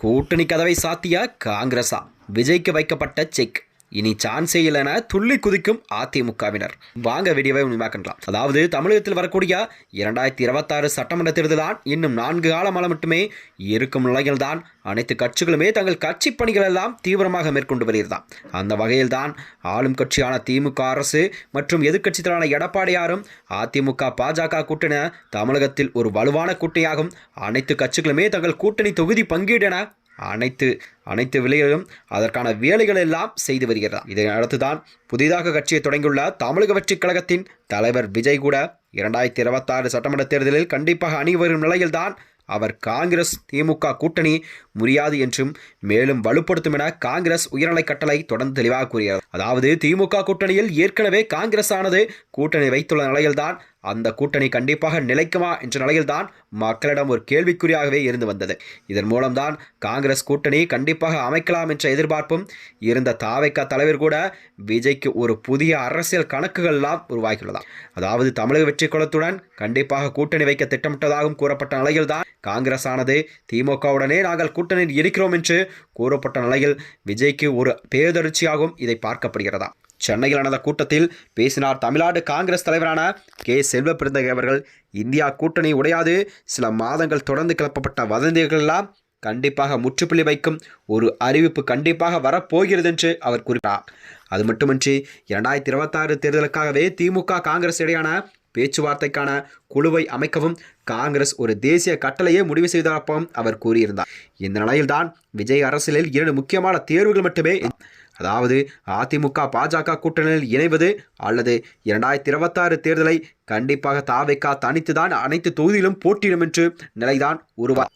கூட்டணி கதவை சாத்திய காங்கிரஸா? விஜய்க்கு வைக்கப்பட்ட செக். இனி சான்ஸே இல்லைனா துள்ளி குதிக்கும் அதிமுகவினர். வாங்க வீடியோவை உண்மையாக்கலாம் அதாவது தமிழகத்தில் வரக்கூடிய இரண்டாயிரத்தி இருபத்தாறு சட்டமன்ற தான் இன்னும் நான்கு காலமாக மட்டுமே இருக்கும் நிலையில்தான். அனைத்து கட்சிகளுமே தங்கள் கட்சி பணிகள் எல்லாம் தீவிரமாக மேற்கொண்டு வருகிறதாம். அந்த வகையில் தான் ஆளும் கட்சியான திமுக அரசு மற்றும் எதிர்க்கட்சித்தலான எடப்பாடியாரும் அதிமுக பாஜக கூட்டணி தமிழகத்தில் ஒரு வலுவான கூட்டணியாகும். அனைத்து கட்சிகளுமே தங்கள் கூட்டணி தொகுதி பங்கீடென அனைத்து அனைத்து விலைகளிலும் அதற்கான வேலைகள் எல்லாம் செய்து வருகிறார் இதை அடுத்துதான் புதிதாக கட்சியை தொடங்கியுள்ள தமிழக வெற்றிக் கழகத்தின் தலைவர் விஜய் கூட இரண்டாயிரத்தி இருபத்தாறு சட்டமன்ற தேர்தலில் கண்டிப்பாக அணி வரும் நிலையில்தான் அவர் காங்கிரஸ் திமுக கூட்டணி முடியாது என்றும் மேலும் வலுப்படுத்தும் என காங்கிரஸ் உயர்நிலை கட்டளை தொடர்ந்து தெளிவாக கூறுகிறது. அதாவது திமுக கூட்டணியில் ஏற்கனவே காங்கிரஸ் ஆனது கூட்டணி வைத்துள்ள நிலையில்தான் அந்த கூட்டணி கண்டிப்பாக நிலைக்குமா என்ற நிலையில்தான் மக்களிடம் ஒரு கேள்விக்குறியாகவே இருந்து வந்தது. இதன் மூலம்தான் காங்கிரஸ் கூட்டணி கண்டிப்பாக அமைக்கலாம் என்ற எதிர்பார்ப்பும் இருந்த தாவைக்கா தலைவர் கூட விஜய்க்கு ஒரு புதிய அரசியல் கணக்குகள்லாம் உருவாகியுள்ளதாம். அதாவது தமிழக வெற்றி குளத்துடன் கண்டிப்பாக கூட்டணி வைக்க திட்டமிட்டதாகவும் கூறப்பட்ட நிலையில்தான் காங்கிரஸ் ஆனது திமுகவுடனே நாங்கள் கூட்டணியில் இருக்கிறோம் என்று கூறப்பட்ட நிலையில் விஜய்க்கு ஒரு பேரதிர்ச்சியாகவும் இதை பார்க்கப்படுகிறதா சென்னையில் நடந்த கூட்டத்தில் பேசினார் தமிழ்நாடு காங்கிரஸ் தலைவரான கே செல்வ அவர்கள். இந்தியா கூட்டணி உடையாது. சில மாதங்கள் தொடர்ந்து கிளப்பப்பட்ட வதந்திகள் எல்லாம் கண்டிப்பாக முற்றுப்புள்ளி வைக்கும் ஒரு அறிவிப்பு கண்டிப்பாக வரப்போகிறது என்று அவர் கூறினார். அது மட்டுமின்றி இரண்டாயிரத்தி இருபத்தாறு தேர்தலுக்காகவே திமுக காங்கிரஸ் இடையான பேச்சுவார்த்தைக்கான குழுவை அமைக்கவும் காங்கிரஸ் ஒரு தேசிய கட்டளையே முடிவு செய்தப்பவும் அவர் கூறியிருந்தார். இந்த நிலையில்தான் விஜய் அரசியலில் இரண்டு முக்கியமான தேர்வுகள் மட்டுமே அதாவது அதிமுக பாஜக கூட்டணியில் இணைவது அல்லது இரண்டாயிரத்தி இருபத்தாறு தேர்தலை கண்டிப்பாக தாவைக்கா தனித்துதான் அனைத்து தொகுதியிலும் போட்டியிடும் என்று நிலைதான் உருவா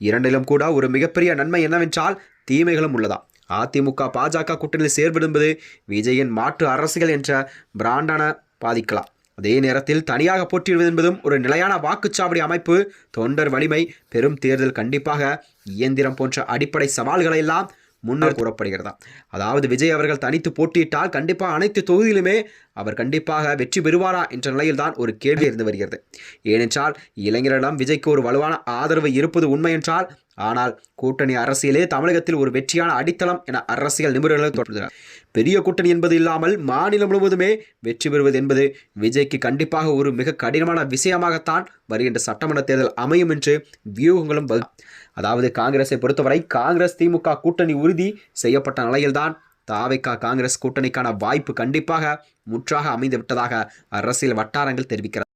இரண்டிலும் கூட ஒரு மிகப்பெரிய நன்மை என்னவென்றால் தீமைகளும் உள்ளதா? அதிமுக பாஜக கூட்டணியில் சேர்விடும்போது விஜயின் மாற்று அரசியல் என்ற பிராண்டான பாதிக்கலாம். அதே நேரத்தில் தனியாக போட்டியிடுவது என்பதும் ஒரு நிலையான வாக்குச்சாவடி அமைப்பு தொண்டர் வலிமை பெரும் தேர்தல் கண்டிப்பாக இயந்திரம் போன்ற அடிப்படை சவால்களை எல்லாம் முன்னர் கூறப்படுகிறதா? அதாவது விஜய் அவர்கள் தனித்து போட்டியிட்டால் கண்டிப்பாக அனைத்து தொகுதியிலுமே அவர் கண்டிப்பாக வெற்றி பெறுவாரா என்ற நிலையில்தான் ஒரு கேள்வி இருந்து வருகிறது. ஏனென்றால் இளைஞரிடம் விஜய்க்கு ஒரு வலுவான ஆதரவு இருப்பது உண்மை என்றால் ஆனால் கூட்டணி அரசியலே தமிழகத்தில் ஒரு வெற்றியான அடித்தளம் என அரசியல் நிபுணர்கள் தொடர்கிறார் பெரிய கூட்டணி என்பது இல்லாமல் மாநிலம் முழுவதுமே வெற்றி பெறுவது என்பது விஜய்க்கு கண்டிப்பாக ஒரு மிக கடினமான விஷயமாகத்தான் வருகின்ற சட்டமன்ற தேர்தல் அமையும் என்று வியூகங்களும் அதாவது காங்கிரஸை பொறுத்தவரை காங்கிரஸ் திமுக கூட்டணி உறுதி செய்யப்பட்ட நிலையில்தான் தாவைக்கா காங்கிரஸ் கூட்டணிக்கான வாய்ப்பு கண்டிப்பாக முற்றாக அமைந்து விட்டதாக அரசியல் வட்டாரங்கள் தெரிவிக்கிறது